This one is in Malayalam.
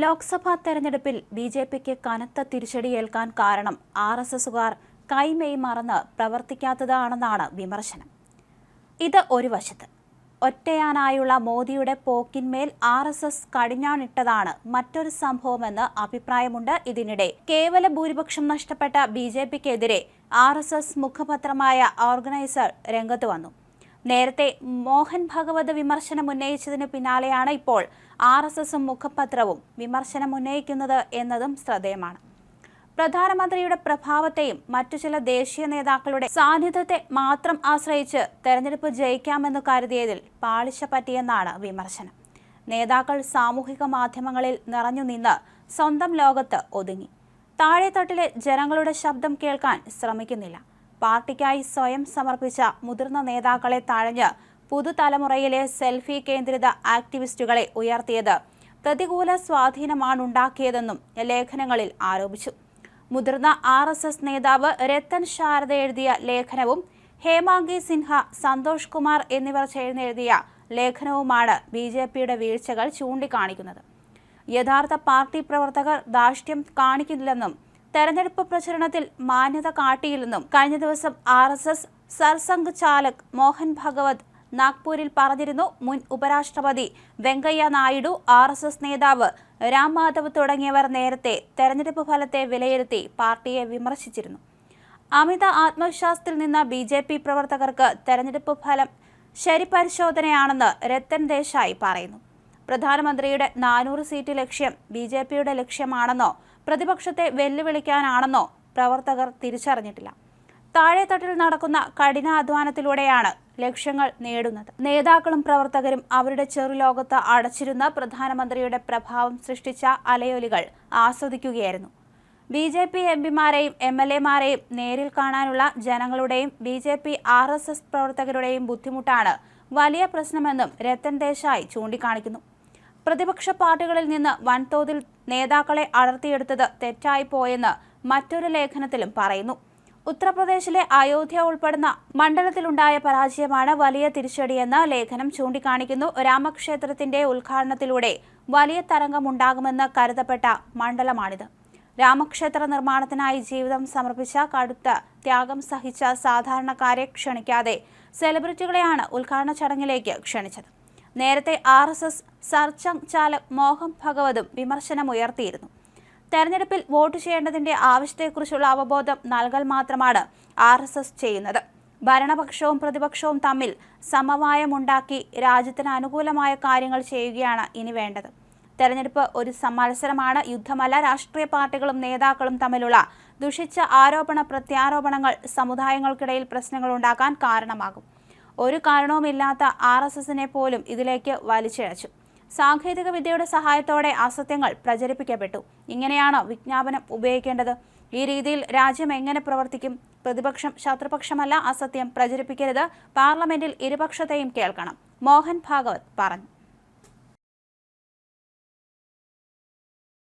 ലോക്സഭാ തെരഞ്ഞെടുപ്പിൽ ബി ജെ പിക്ക് കനത്ത തിരിച്ചടിയേൽക്കാൻ കാരണം ആർ എസ് എസുകാർ കൈമെയ് മറന്ന് പ്രവർത്തിക്കാത്തതാണെന്നാണ് വിമർശനം. ഇത് ഒരു വശത്ത്. ഒറ്റയാനായുള്ള മോദിയുടെ പോക്കിന്മേൽ ആർ എസ് എസ് കടിഞ്ഞാണിട്ടതാണ് മറ്റൊരു സംഭവമെന്ന് അഭിപ്രായമുണ്ട്. ഇതിനിടെ കേവല ഭൂരിപക്ഷം നഷ്ടപ്പെട്ട ബി ജെ പിക്കെതിരെ ആർ എസ് എസ് മുഖപത്രമായ ഓർഗനൈസർ രംഗത്ത് വന്നു. നേരത്തെ മോഹൻ ഭഗവത് വിമർശനം ഉന്നയിച്ചതിന് പിന്നാലെയാണ് ഇപ്പോൾ ആർ എസ് എസും മുഖപത്രവും വിമർശനം ഉന്നയിക്കുന്നത് എന്നതും ശ്രദ്ധേയമാണ്. പ്രധാനമന്ത്രിയുടെ പ്രഭാവത്തെയും മറ്റു ചില ദേശീയ നേതാക്കളുടെ സാന്നിധ്യത്തെ മാത്രം ആശ്രയിച്ച് തെരഞ്ഞെടുപ്പ് ജയിക്കാമെന്ന് കരുതിയതിൽ പാളിച്ച പറ്റിയെന്നാണ് വിമർശനം. നേതാക്കൾ സാമൂഹിക മാധ്യമങ്ങളിൽ നിറഞ്ഞു നിന്ന് സ്വന്തം ലോകത്ത് ഒതുങ്ങി. താഴെത്തട്ടിലെ ജനങ്ങളുടെ ശബ്ദം കേൾക്കാൻ ശ്രമിക്കുന്നില്ല. പാർട്ടിക്കായി സ്വയം സമർപ്പിച്ച മുതിർന്ന നേതാക്കളെ തഴഞ്ഞ് പുതുതലമുറയിലെ സെൽഫി കേന്ദ്രിത ആക്ടിവിസ്റ്റുകളെ ഉയർത്തിയത് പ്രതികൂല സ്വാധീനമാണുണ്ടാക്കിയതെന്നും ലേഖനങ്ങളിൽ ആരോപിച്ചു. മുതിർന്ന ആർ എസ് എസ് നേതാവ് രത്തൻ ശാരദ എഴുതിയ ലേഖനവും ഹേമാംഗി സിൻഹ സന്തോഷ് കുമാർ എന്നിവർ ചേർന്നെഴുതിയ ലേഖനവുമാണ് ബി ജെ പിയുടെ വീഴ്ചകൾ ചൂണ്ടിക്കാണിക്കുന്നത്. യഥാർത്ഥ പാർട്ടി പ്രവർത്തകർ ധാർഷ്ട്യം കാണിക്കില്ലെന്നും തെരഞ്ഞെടുപ്പ് പ്രചരണത്തിൽ മാന്യത കാട്ടിയില്ലെന്നും കഴിഞ്ഞ ദിവസം R S S Sarsangh Chalak Mohan Bhagwat നാഗ്പൂരിൽ പറഞ്ഞിരുന്നു. മുൻ ഉപരാഷ്ട്രപതി Venkaiah Naidu R S S നേതാവ് രാം മാധവ് തുടങ്ങിയവർ നേരത്തെ തെരഞ്ഞെടുപ്പ് ഫലത്തെ വിലയിരുത്തി പാർട്ടിയെ വിമർശിച്ചിരുന്നു. അമിത ആത്മവിശ്വാസത്തിൽ നിന്ന ബി ജെ പി പ്രവർത്തകർക്ക് തെരഞ്ഞെടുപ്പ് ഫലം ശരിപരിശോധനയാണെന്ന് രത്തൻ ദേശായി പറയുന്നു. പ്രധാനമന്ത്രിയുടെ നാനൂറ് സീറ്റ് ലക്ഷ്യം ബി ജെ പിയുടെ ലക്ഷ്യമാണെന്നോ പ്രതിപക്ഷത്തെ വെല്ലുവിളിക്കാനാണെന്നോ പ്രവർത്തകർ തിരിച്ചറിഞ്ഞിട്ടില്ല. താഴെത്തട്ടിൽ നടക്കുന്ന കഠിനാധ്വാനത്തിലൂടെയാണ് ലക്ഷ്യങ്ങൾ നേടുന്നത്. നേതാക്കളും പ്രവർത്തകരും അവരുടെ ചെറുലോകത്ത് അടച്ചിരുന്ന പ്രധാനമന്ത്രിയുടെ പ്രഭാവം സൃഷ്ടിച്ച അലയൊലികൾ ആസ്വദിക്കുകയായിരുന്നു. ബി ജെ പി എം പിമാരെയും എം എൽ എമാരെയും നേരിൽ കാണാനുള്ള ജനങ്ങളുടെയും B J P R S S പ്രവർത്തകരുടെയും ബുദ്ധിമുട്ടാണ് വലിയ പ്രശ്നമെന്നും രത്തൻ ദേശായി ചൂണ്ടിക്കാണിക്കുന്നു. പ്രതിപക്ഷ പാർട്ടികളിൽ നിന്ന് വൻതോതിൽ നേതാക്കളെ അടർത്തിയെടുത്തത് തെറ്റായിപ്പോയെന്ന് മറ്റൊരു ലേഖനത്തിലും പറയുന്നു. ഉത്തർപ്രദേശിലെ അയോധ്യ ഉൾപ്പെടുന്ന മണ്ഡലത്തിലുണ്ടായ പരാജയമാണ് വലിയ തിരിച്ചടിയെന്ന് ലേഖനം ചൂണ്ടിക്കാണിക്കുന്നു. രാമക്ഷേത്രത്തിന്റെ ഉദ്ഘാടനത്തിലൂടെ വലിയ തരംഗമുണ്ടാകുമെന്ന് കരുതപ്പെട്ട മണ്ഡലമാണിത്. രാമക്ഷേത്ര നിർമ്മാണത്തിനായി ജീവിതം സമർപ്പിച്ച കടുത്ത ത്യാഗം സഹിച്ച സാധാരണക്കാരെ ക്ഷണിക്കാതെ സെലിബ്രിറ്റികളെയാണ് ഉദ്ഘാടന ചടങ്ങിലേക്ക് ക്ഷണിച്ചത്. നേരത്തെ R S S Sarsangh Chalak Mohan ഭഗവതും വിമർശനമുയർത്തിയിരുന്നു. തെരഞ്ഞെടുപ്പിൽ വോട്ട് ചെയ്യേണ്ടതിന്റെ ആവശ്യത്തെക്കുറിച്ചുള്ള അവബോധം നൽകൽ മാത്രമാണ് ആർ എസ് എസ് ചെയ്യുന്നത്. ഭരണപക്ഷവും പ്രതിപക്ഷവും തമ്മിൽ സമവായമുണ്ടാക്കി രാജ്യത്തിന് അനുകൂലമായ കാര്യങ്ങൾ ചെയ്യുകയാണ് ഇനി വേണ്ടത്. തെരഞ്ഞെടുപ്പ് ഒരു സമ്മത്സരമാണ്. യുദ്ധമല്ല രാഷ്ട്രീയ പാർട്ടികളും നേതാക്കളും തമ്മിലുള്ള ദുഷിച്ച ആരോപണ പ്രത്യാരോപണങ്ങൾ സമുദായങ്ങൾക്കിടയിൽ പ്രശ്നങ്ങൾ ഉണ്ടാക്കാൻ കാരണമാകും. ഒരു കാരണവുമില്ലാത്ത ആർ എസ് എസിനെ പോലും ഇതിലേക്ക് വലിച്ചിഴച്ചു സാങ്കേതിക വിദ്യയുടെ സഹായത്തോടെ അസത്യങ്ങൾ പ്രചരിപ്പിക്കപ്പെട്ടു. ഇങ്ങനെയാണ് വിജ്ഞാപനം ഉപയോഗിക്കേണ്ടത്? ഈ രീതിയിൽ രാജ്യം എങ്ങനെ പ്രവർത്തിക്കും? പ്രതിപക്ഷം ശത്രുപക്ഷമല്ല അസത്യം പ്രചരിപ്പിക്കരുത്. പാർലമെന്റിൽ ഇരുപക്ഷത്തെയും കേൾക്കണം. മോഹൻ ഭാഗവത് പറഞ്ഞു.